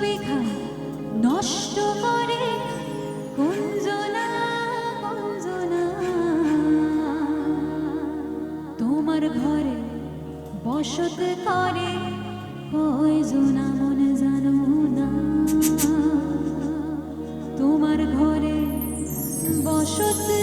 বিঘা নষ্ট করে। কুঞ্জনা কুঞ্জনা তোমার ঘরে বসত করে কয়জনা মনে জানো না। তোমার ঘরে বসত